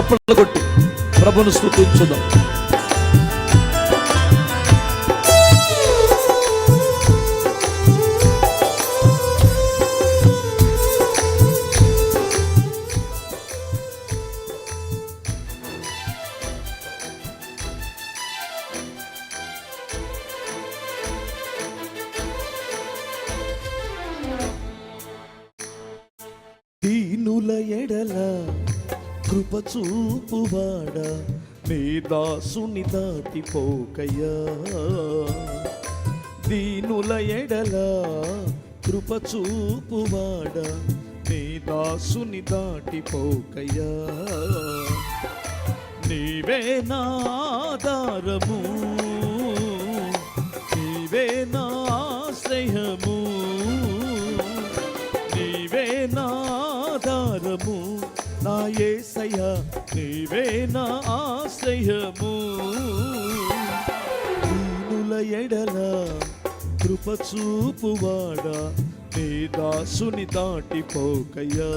చప్పట్లు కొట్టి ప్రభును స్థుతించుదాం దీనుల ఎడల కృప చూపువాడ నీ దాసుని దాటిపోకయ్యా. దీనుల ఎడల కృప చూపువాడ నీ దాసుని దాటిపోకయ్యా. నీవే నాదారము నీవే నాశ్రయము ఆధారము నా ఏసయ నీవే నా ఆశ్రయము. దీనుల ఎడల కృప చూపువాడా నీ దాసుని దాటిపోకయ్యా.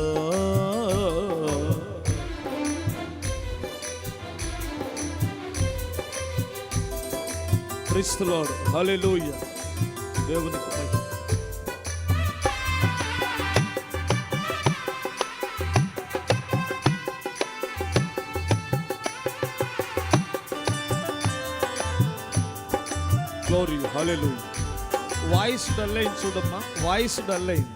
క్రిస్తులాడు హలెలూయ దేవునికి గ్లోరీ హల్లెలూయ వాయిస్ డల్ అయింది చూడమ్మా వాయిస్ డల్ అయింది.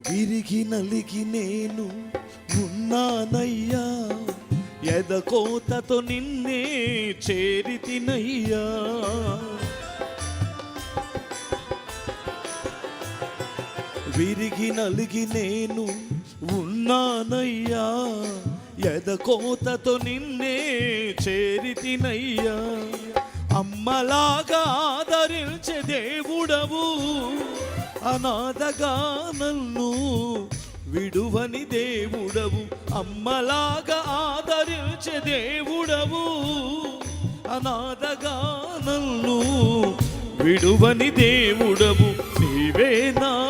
విరిగి నలిగి నేను ఉన్నానయ్యా ఎదకోతతో నిన్నే చేరితినయ్యా విరిగి నలిగి నేను ఉన్నానయ్యా. ఎదకోతతో నిన్నే చేరితినయ్యా అమ్మలాగా ఆదరించే దేవుడవు. అనాథగా నన్ను విడువని దేవుడవు. అమ్మలాగా ఆదరించే దేవుడవు. అనాథగా నన్ను విడువని దేవుడవు. నీవేనా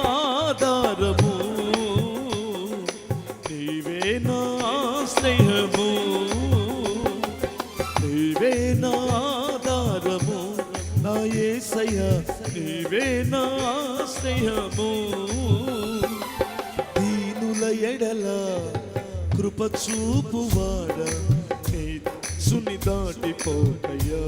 నీవే నా ఆధారము నా యేసయ్య నీవే నా స్నేహము. దీనుల ఎడల కృప చూపువాడ నీ సుని దాటిపోకయ్యా